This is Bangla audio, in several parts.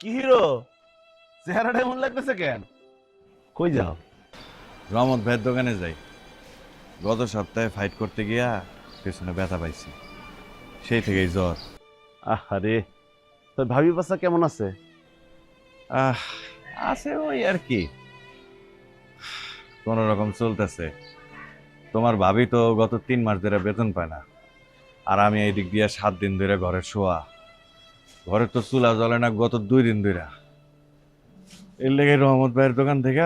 কি হিরো? চেহারাটা এমন লাগতেছে কেন? কই যাও? রহমত ভাইয়ের দোকানে যাই। গত সপ্তাহে ফাইট করতে গিয়া পেছনে ব্যথা পাইছি। সেই থেকেই জ্বর। আরে তোর ভাবি বাচ্চা কেমন আছে? আহ আছে ওই আর কি। কোন রকম চলতেছে। তোমার ভাবি তো গত তিন মাস ধরে বেতন পায় না। আর আমি এই দিক দিয়ে সাত দিন ধরে ঘরে শোয়া। ঘরে তো চুলা জ্বলে না গত দুই দিন ধরে এর লেগে রহমত ভাইয়ের দোকান থেকে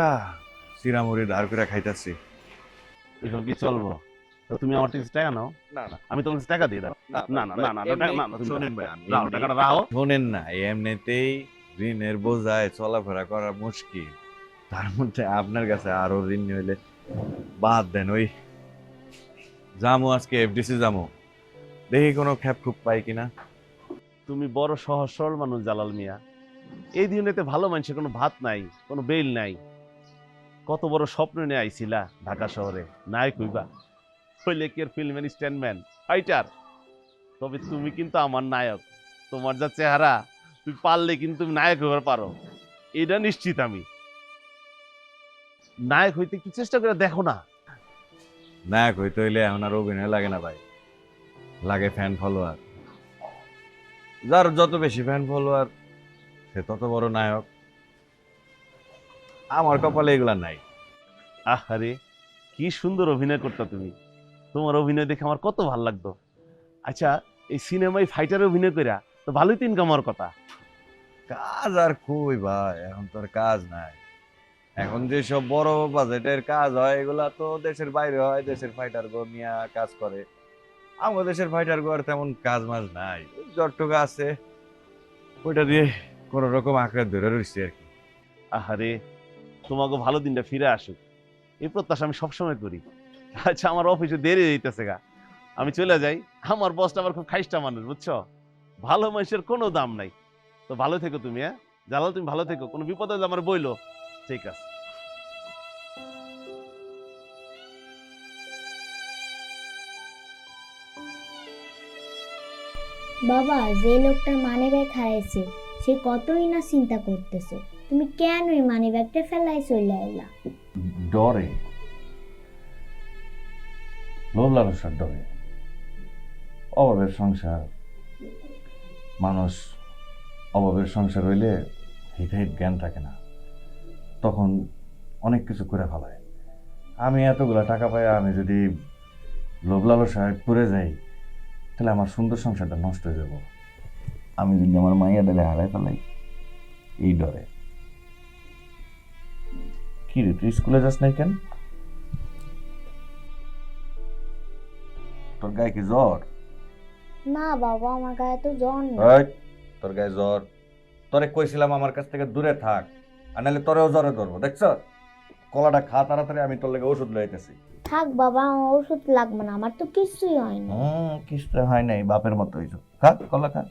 চিরামুড়ি ধার করে খাইতাছি। এসব কি চলবো? তো তুমি আমার থেকে টাকা নাও। না না। আমি তোমাকে টাকা দিয়ে দাও। না না না না না না, শোনেন ভাই, টাকাটা শোনেন না এমনিতেই ঋণের বোঝায় চলাফেরা করা মুশকিল। তার মধ্যে আপনার কাছে আরও ঋণ হইলে বাদ দেন ওই। জামু আজকে এফডিসি জামু দেখি কোনো খ্যাপ খুব পাই কিনা। তুমি বড় সহজ সরল মানুষ, জালাল মিয়া। এই দিনেতে ভালো মানুষের কোনো ভাত নাই, কোনো বেল নাই। কত বড় স্বপ্ন নিয়ে আইছিলা ঢাকা শহরে। নাই কইবা। হইলে কি ফিল্মের স্ট্যান্ডম্যান। ফাইটার। তবে তুমি কিন্তু আমার নায়ক। তোমার যা চেহারা, তুমি পারলে কিন্তু তুমি নায়ক হবার পারো। এটা নিশ্চিত আমি। নায়ক হইতে একটু চেষ্টা করে দেখো না। নায়ক হইতে হইলে এখন আর অভিনয় লাগে না ভাই। লাগে ফ্যান ফলোয়ার যার যত বেশি ফ্যান ফলোয়ার সে তত বড় নায়ক। আমার কপালে এগুলা নাই। আহারে কি সুন্দর অভিনয় করতে তুমি। তোমার অভিনয় দেখে আমার কত ভালো লাগতো। আচ্ছা এই সিনেমায় ফাইটার অভিনয় কইরা তো ভালোই তো ইনকাম হওয়ার কথা। কাজ আর কই ভাই এখন তো আর কাজ নাই। এখন যেসব বড় বাজেটের কাজ হয় এগুলা তো দেশের বাইরে হয় দেশের ফাইটার গো নিয়ে কাজ করে। আমাদের দেশের ফাইটার গো আর তেমন কাজ মাজ নাই। যতটুকু আছে, ওইটা দিয়ে কোন রকম আঁকড়ে ধরে রয়েছে আর কি। আহারে তোমাকে ভালো দিনটা ফিরে আসুক। এই প্রত্যাশা আমি সবসময় করি। আচ্ছা আমার অফিসে দেরি হইতেছে গা। আমি চলে যাই। আমার বসটা আবার খুব খাইস্টা মানুষ, বুঝছ? ভালো মানুষের কোনো দাম নাই। তো ভালো থেকো তুমি হ্যাঁ? জালাল, তুমি ভালো থেকো। কোনো বিপদে আমার বইলো। ঠিক আছে। বাবা, যে লোকটার মানি ব্যাগ হারাইছে, সে কতই না চিন্তা করতেছে। তুমি কেন ওই মানি ব্যাগটা ফেলাই চলে ডরে। লোভ লালসার ডরে। অভাবের সংসার। মানুষ অভাবের সংসার হইলে হিতাহিত জ্ঞান থাকে না। তখন অনেক কিছু করে ফেলায়। আমি এতগুলা টাকা পাই আমি যদি লোভ লালসায় পড়ে যাই তাহলে আমার সুন্দর সংসারটা নষ্ট হয়ে যাব। আমি যদি আমার মাইয়া ডালে হারাই ফেলাই এই ডরে। কি রে তুই স্কুলে যাস নাই কেন? তোর গায়ে কি জ্বর? না বাবা আমার গায়ে তো জ্বর নেই। তোর গায়ে জ্বর। তোরে কইছিলাম আমার কাছ থেকে দূরে থাক আর নাহলে তোরেও জ্বরে ধরবো দেখছ? কলাটা খা তাড়াতাড়ি আমি তোর লেগে ওষুধ লইতেছি থাক বাবা আমার ওষুধ লাগবে না আমার তো কিছুই হয় না হুম কিছুই হয় নাই বাপের মতো হইছো। খা কলা খা।